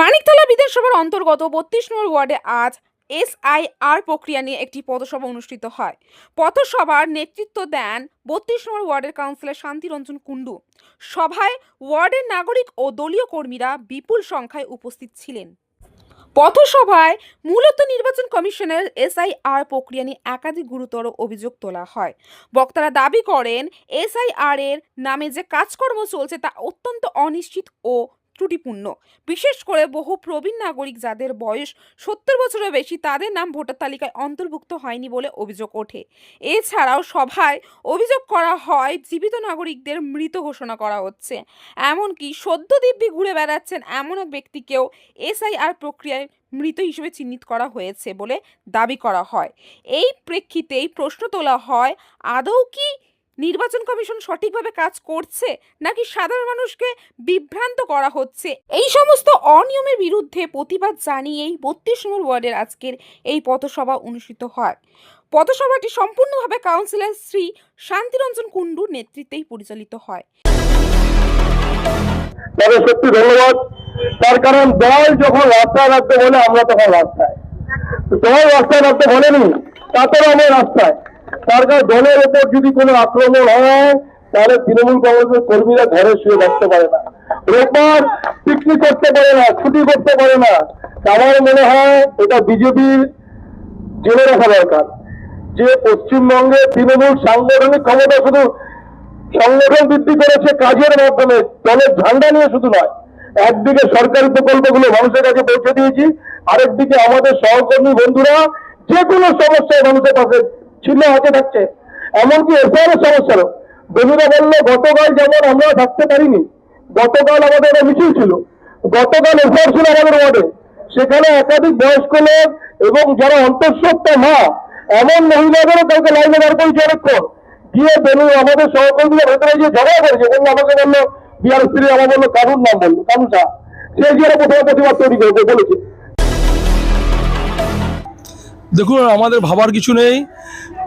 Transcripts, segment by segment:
মানিকতলা বিধানসভার অন্তর্গত বত্রিশ নম্বর ওয়ার্ডে আজ এসআইআর প্রক্রিয়া নিয়ে একটি পথসভা অনুষ্ঠিত হয়। পথসভার নেতৃত্ব দেন বত্রিশ নম্বর ওয়ার্ডের কাউন্সিলর শান্তিরঞ্জন কুণ্ডু। সভায় ওয়ার্ডের নাগরিক ও দলীয় কর্মীরা বিপুল সংখ্যায় উপস্থিত ছিলেন। পথসভায় মূলত নির্বাচন কমিশনের এসআইআর প্রক্রিয়া নিয়ে একাধিক গুরুতর অভিযোগ তোলা হয়। বক্তারা দাবি করেন, এসআইআর এর নামে যে কাজকর্ম চলছে তা অত্যন্ত অনিশ্চিত ও ত্রুটিপূর্ণ। বিশেষ করে বহু প্রবীণ নাগরিক যাদের বয়স সত্তর বছরের বেশি, তাদের নাম ভোটার তালিকায় অন্তর্ভুক্ত হয়নি বলে অভিযোগ ওঠে। এছাড়াও সভায় অভিযোগ করা হয়, জীবিত নাগরিকদের মৃত ঘোষণা করা হচ্ছে। এমনকি সদ্য দিব্যি ঘুরে বেড়াচ্ছেন এমন এক ব্যক্তিকেও এসআইআর প্রক্রিয়ায় মৃত হিসেবে চিহ্নিত করা হয়েছে বলে দাবি করা হয়। এই প্রেক্ষিতেই প্রশ্ন তোলা হয়, আদৌ কি নির্বাচন কমিশন সঠিকভাবে কাজ করছে নাকি সাধারণ মানুষকে বিভ্রান্ত করা হচ্ছে? এই সমস্ত অনিয়মের বিরুদ্ধে প্রতিবাদ জানিয়েই বত্রিশ নম্বর ওয়ার্ডের আজকের এই পথসভা অনুষ্ঠিত হয়। পথসভাটি সম্পূর্ণভাবে কাউন্সিলর শ্রী শান্তিরঞ্জন কুণ্ডুর নেতৃত্বেই পরিচালিত হয়। তবে সত্যি ধন্যবাদ। তার কারণ দল যখন রাস্তায় রাখতে বলে, আমরা তখন রাস্তায়। দল রাস্তায় রাখতে বলেনি, তাতেও আমরা রাস্তায়। তার কারণ দলের ওপর যদি কোনো আক্রমণ হয়, তাহলে তৃণমূল কংগ্রেসের কর্মীরা ঘরে শুয়ে থাকতে পারে না। রোববার পিকনিক করতে পারে না, ছুটি করতে পারে না। আমার মনে হয় এটা বিজেপির জেনে রাখা দরকার যে পশ্চিমবঙ্গে তৃণমূল সাংগঠনিক ক্ষমতা শুধু সংগঠন বৃদ্ধি করেছে কাজের মাধ্যমে, দলের ঝান্ডা নিয়ে শুধু নয়। একদিকে সরকারি প্রকল্পগুলো মানুষের কাছে পৌঁছে দিয়েছি, আরেকদিকে আমাদের সহকর্মী বন্ধুরা যে কোনো সমস্যায় মানুষের পাশে ছিল হাতে থাকছে। এমনকি এসআর সমস্যারও। বন্ধুরা বলল, গতকাল যেমন আমরা থাকতে পারিনি, গতকাল আমাদের একটা মিছিল ছিল। গতকাল এসআর ছিল আমাদের ওয়ার্ডে। সেখানে একাধিক বয়স্ক লোক এবং যারা অন্তঃসত্ত্বা মা, এমন মহিলাদেরও কাউকে লাইনে দাঁড় করেছে অনেকক্ষণ। গিয়ে বেনু আমাদের সহকর্মীরা ভেতরে গিয়ে ঝগড়া করেছে। বলল আমাকে বলল, বিহার স্ত্রী আমার বলল, কানুন নাম বলল কানুষা সে গিয়ে প্রথমে প্রতিবাদ তৈরি করবে বলেছে। দেখুন, আমাদের ভাবার কিছু নেই।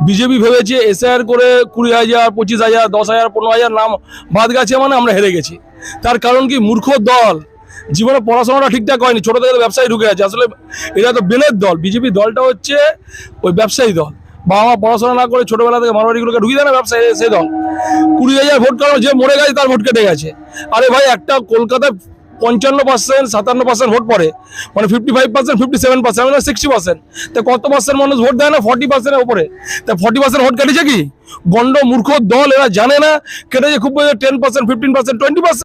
বিজেপি ভেবেছে এসআর করে কুড়ি হাজার, পঁচিশ হাজার, দশ হাজার, পনেরো হাজার নাম বাদ গেছে মানে আমরা হেরে গেছি। তার কারণ কি? মূর্খ দল। জীবনে পড়াশোনাটা ঠিকঠাক হয়নি, ছোটো থেকে ব্যবসায়ী ঢুকে আছে আসলে এটা তো বেলের দল। বিজেপি দলটা হচ্ছে ওই ব্যবসায়ী দল। বাবা মা পড়াশোনা না করে ছোটোবেলা থেকে মারবাড়িগুলোকে ঢুকিয়ে দেয় না ব্যবসায়ী সেই দল। কুড়ি হাজার ভোট কারণ যে মরে গেছে তার ভোট কেটে গেছে। আরে ভাই, একটা কলকাতায় পঞ্চান্ন পার্সেন্ট সাতান্ন পার্সেন্ট ভোট পড়ে। মানে fifty five percent fifty seven percent মানে সিক্সটি পার্সেন্ট তো কত পার্সেন্ট মানুষ ভোট দেয় না? ফর্টি পার্সেন্টের ওপরে তা ফর্টি পার্সেন্ট ভোট কেটেছে কি? গণ্ড, মূর্খ দল এরা জানে না। কেটেছে খুব ten percent fifteen percent twenty percent